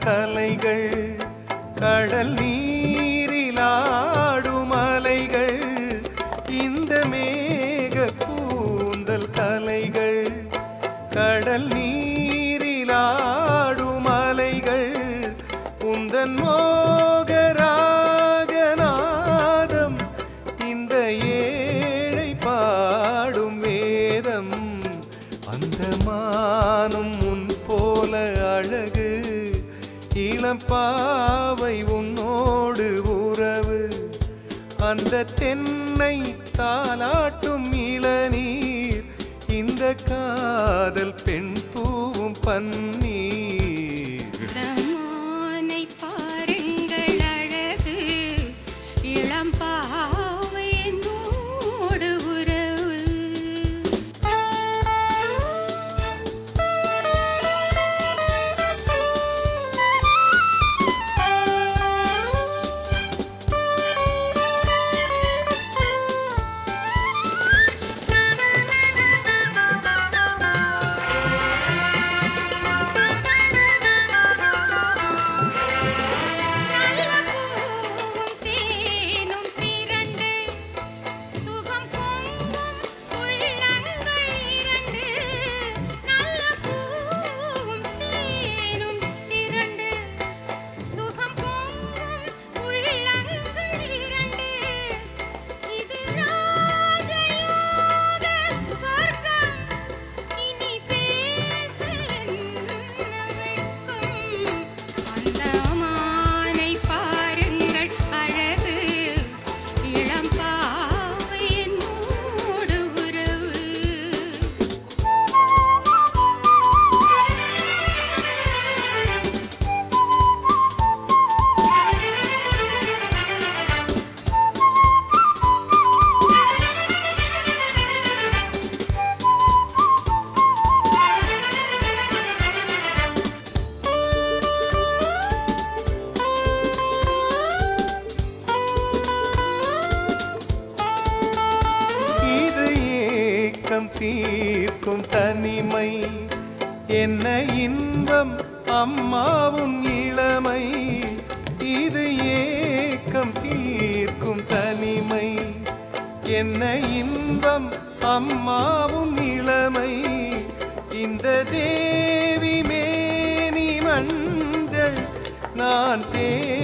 கலைகள் கடல் நீரிலாடும் அலைகள் இந்த மேக கூந்தல் கலைகள் கடல் நீரிலாடும் அலைகள் உந்தன் மோ பாவை உன்னோடு உறவு. அந்த தென்னை தாலாட்டும் இளநீர். இந்த காதல் பெண் பூவும் பன்னி இன்பம் தீர்க்கும் தனிமை. என்ன இன்பம் அம்மாவும் இளமை. இது ஏக்கம் தீர்க்கும் தனிமை. என்ன இன்பம் அம்மாவும் இளமை. இந்த தேவி மேனி மஞ்சள் நான் தே